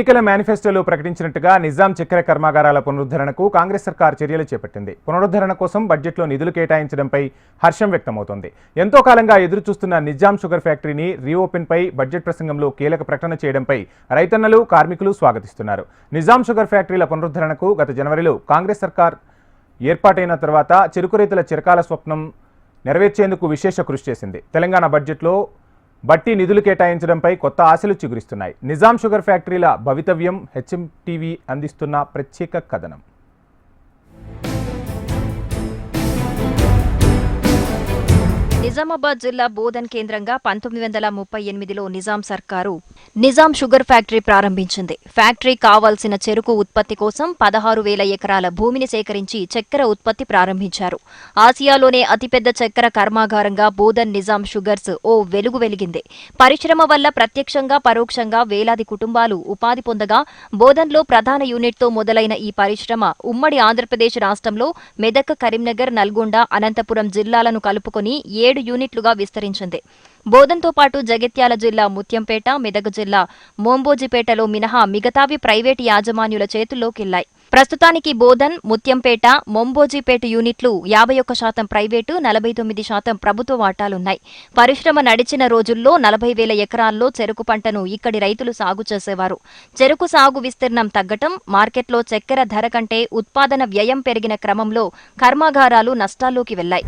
ఎన్నికల మేనిఫెస్టోలో ప్రకటించినట్టుగా నిజాం చక్కెర కర్మాగారాల పునరుద్ధరణకు కాంగ్రెస్ సర్కార్ చర్యలు చేపట్టింది. పునరుద్ధరణ కోసం బడ్జెట్లో నిధులు కేటాయించడంపై హర్షం వ్యక్తమవుతోంది. ఎంతో కాలంగా ఎదురు చూస్తున్న నిజాం షుగర్ ఫ్యాక్టరీని రీఓపెన్పై బడ్జెట్ ప్రసంగంలో కీలక ప్రకటన చేయడంపై రైతన్నలు కార్మికులు స్వాగతిస్తున్నారు. నిజాం షుగర్ ఫ్యాక్టరీల పునరుద్ధరణకు గత జనవరిలో కాంగ్రెస్ సర్కార్ ఏర్పాటైన తర్వాత చెరుకు రైతుల చిరకాల స్వప్నం నెరవేర్చేందుకు విశేష కృషి చేసింది. తెలంగాణ బడ్జెట్లో బట్టి నిధులు కేటాయించడంపై కొత్త ఆశలు చిగురిస్తున్నాయి. నిజాం షుగర్ ఫ్యాక్టరీల భవితవ్యం హెచ్ఎం టీవీ అందిస్తున్న ప్రత్యేక కథనం. నిజామాబాద్ జిల్లా బోధన్ కేంద్రంగా పంతొమ్మిది వందల ముప్పై ఎనిమిదిలో నిజాం సర్కారు నిజాం షుగర్ ఫ్యాక్టరీ ప్రారంభించింది. ఫ్యాక్టరీ కావాల్సిన చెరుకు ఉత్పత్తి కోసం పదహారు వేల ఎకరాల భూమిని సేకరించి చక్కెర ఉత్పత్తి ప్రారంభించారు. ఆసియాలోనే అతిపెద్ద చక్కెర కర్మాగారంగా బోధన్ నిజాం షుగర్స్ ఓ వెలుగు వెలిగింది. పరిశ్రమ వల్ల ప్రత్యక్షంగా పరోక్షంగా వేలాది కుటుంబాలు ఉపాధి పొందగా బోధన్లో ప్రధాన యూనిట్తో మొదలైన ఈ పరిశ్రమ ఉమ్మడి ఆంధ్రప్రదేశ్ రాష్ట్రంలో మెదక్ కరీంనగర్ నల్గొండ అనంతపురం జిల్లాలను కలుపుకొని ఏడు యూనిట్లుగా విస్తరించింది. బోధంతో పాటు జగిత్యాల జిల్లా ముత్యంపేట మెదక్ జిల్లా మోంబోజిపేటలో మినహా మిగతావి ప్రైవేటు యాజమాన్యుల చేతుల్లోకెళ్ళాయి ప్రస్తుతానికి బోధన్ ముత్యంపేట మొంబోజిపేట యూనిట్లు యాభై ఒక్క శాతం ప్రైవేటు నలభై తొమ్మిది శాతం ప్రభుత్వ వాటాలున్నాయి. పరిశ్రమ నడిచిన రోజుల్లో నలభై వేల ఎకరాల్లో చెరుకు పంటను ఇక్కడి రైతులు సాగు చేసేవారు. చెరుకు సాగు విస్తీర్ణం తగ్గటం మార్కెట్లో చక్కెర ధర కంటే ఉత్పాదన వ్యయం పెరిగిన క్రమంలో కర్మాగారాలు నష్టాల్లోకి వెళ్ళాయి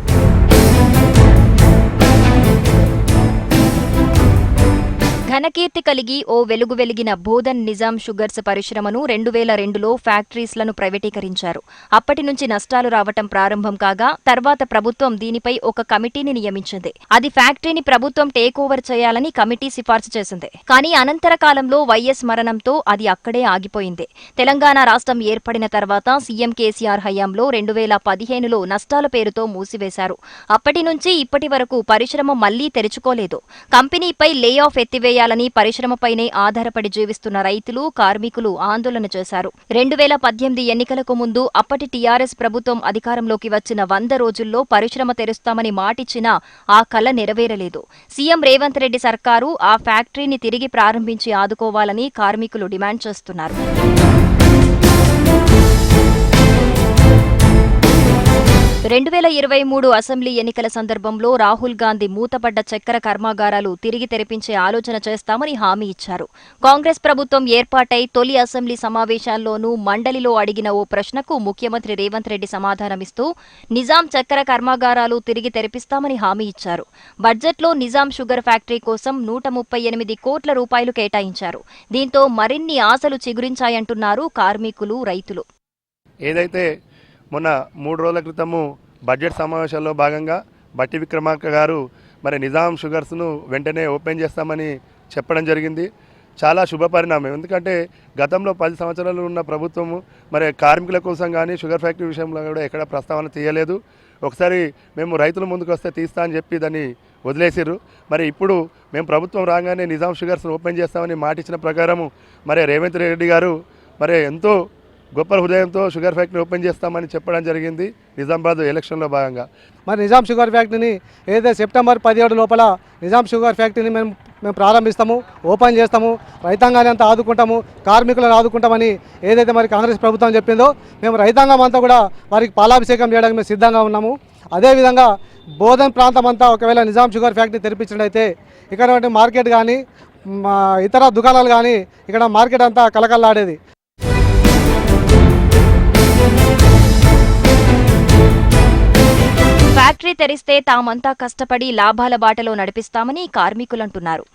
ఘనకీర్తి కలిగి ఓ వెలుగు వెలిగిన బోధన్ నిజాం షుగర్స్ పరిశ్రమను రెండు వేల రెండులో ఫ్యాక్టరీస్లను ప్రైవేటీకరించారు. అప్పటి నుంచి నష్టాలు రావటం ప్రారంభం కాగా తర్వాత ప్రభుత్వం దీనిపై ఒక కమిటీని నియమించింది. అది ఫ్యాక్టరీని ప్రభుత్వం టేక్ ఓవర్ చేయాలని కమిటీ సిఫార్సు చేసింది. కానీ అనంతర కాలంలో వైఎస్ మరణంతో అది అక్కడే ఆగిపోయింది. తెలంగాణ రాష్ట్రం ఏర్పడిన తర్వాత సీఎం కేసీఆర్ హయాంలో రెండు వేల పదిహేనులో నష్టాల పేరుతో మూసివేశారు. అప్పటి నుంచి ఇప్పటి వరకు పరిశ్రమ మళ్ళీ తెరుచుకోలేదు. కంపెనీపై లే ఆఫ్ ఎత్తివేయ చేయాలని పరిశ్రమపైనే ఆధారపడి జీవిస్తున్న రైతులు కార్మికులు ఆందోళన చేశారు. రెండు వేల పద్దెనిమిది ఎన్నికలకు ముందు అప్పటి టీఆర్ఎస్ ప్రభుత్వం అధికారంలోకి వచ్చిన వంద రోజుల్లో పరిశ్రమ తెరుస్తామని మాటిచ్చినా ఆ కల నెరవేరలేదు. సీఎం రేవంత్ రెడ్డి సర్కారు ఆ ఫ్యాక్టరీని తిరిగి ప్రారంభించి ఆదుకోవాలని కార్మికులు డిమాండ్ చేస్తున్నారు. రెండు వేల ఇరవై మూడు అసెంబ్లీ ఎన్నికల సందర్భంలో రాహుల్ గాంధీ మూతపడ్డ చక్కెర కర్మాగారాలు తిరిగి తెరిపించే ఆలోచన చేస్తామని హామీ ఇచ్చారు. కాంగ్రెస్ ప్రభుత్వం ఏర్పాటై తొలి అసెంబ్లీ సమావేశాల్లోనూ మండలిలో అడిగిన ఓ ప్రశ్నకు ముఖ్యమంత్రి రేవంత్ రెడ్డి సమాధానమిస్తూ నిజాం చక్కెర కర్మాగారాలు తిరిగి తెరిపిస్తామని హామీ ఇచ్చారు. బడ్జెట్లో నిజాం షుగర్ ఫ్యాక్టరీ కోసం నూట ముప్పై ఎనిమిది కోట్ల రూపాయలు కేటాయించారు. దీంతో మరిన్ని ఆశలు చిగురించాయంటున్నారు కార్మికులు రైతులు. ఏదైతే మొన్న మూడు రోజుల క్రితము బడ్జెట్ సమావేశాల్లో భాగంగా బట్టి విక్రమార్క గారు మరి నిజాం షుగర్స్ను వెంటనే ఓపెన్ చేస్తామని చెప్పడం జరిగింది. చాలా శుభ పరిణామం. ఎందుకంటే గతంలో పది సంవత్సరాలు ఉన్న ప్రభుత్వము మరి కార్మికుల కోసం కానీ షుగర్ ఫ్యాక్టరీ విషయంలో కూడా ఎక్కడ ప్రస్తావన తీయలేదు. ఒకసారి మేము రైతుల ముందుకు వస్తే తీస్తా అని చెప్పి దాన్ని వదిలేసిర్రు. మరి ఇప్పుడు మేము ప్రభుత్వం రాగానే నిజాం షుగర్స్ ఓపెన్ చేస్తామని మాట ఇచ్చిన ప్రకారము మరి రేవంత్ రెడ్డి గారు మరి ఎంతో గొప్ప హృదయంతో షుగర్ ఫ్యాక్టరీ ఓపెన్ చేస్తామని చెప్పడం జరిగింది. నిజామాబాద్ ఎలక్షన్లో భాగంగా. మరి నిజాం షుగర్ ఫ్యాక్టరీని ఏదైతే సెప్టెంబర్ పదిహేడు లోపల నిజాం షుగర్ ఫ్యాక్టరీని మేము మేము ప్రారంభిస్తాము ఓపెన్ చేస్తాము రైతాంగాన్ని అంతా ఆదుకుంటాము కార్మికులను ఆదుకుంటామని ఏదైతే మరి కాంగ్రెస్ ప్రభుత్వం చెప్పిందో మేము రైతాంగం అంతా కూడా వారికి పాలాభిషేకం చేయడానికి మేము సిద్ధంగా ఉన్నాము. అదేవిధంగా బోధన్ ప్రాంతం అంతా ఒకవేళ నిజాం షుగర్ ఫ్యాక్టరీ తెరిపించినట్టయితే ఇక్కడ మార్కెట్ కానీ మా ఇతర దుకాణాలు కానీ ఇక్కడ మార్కెట్ అంతా కలకల్లాడేది తెరిస్తే తామంతా కష్టపడి లాభాల బాటలో నడిపిస్తామని కార్మికులంటున్నారు.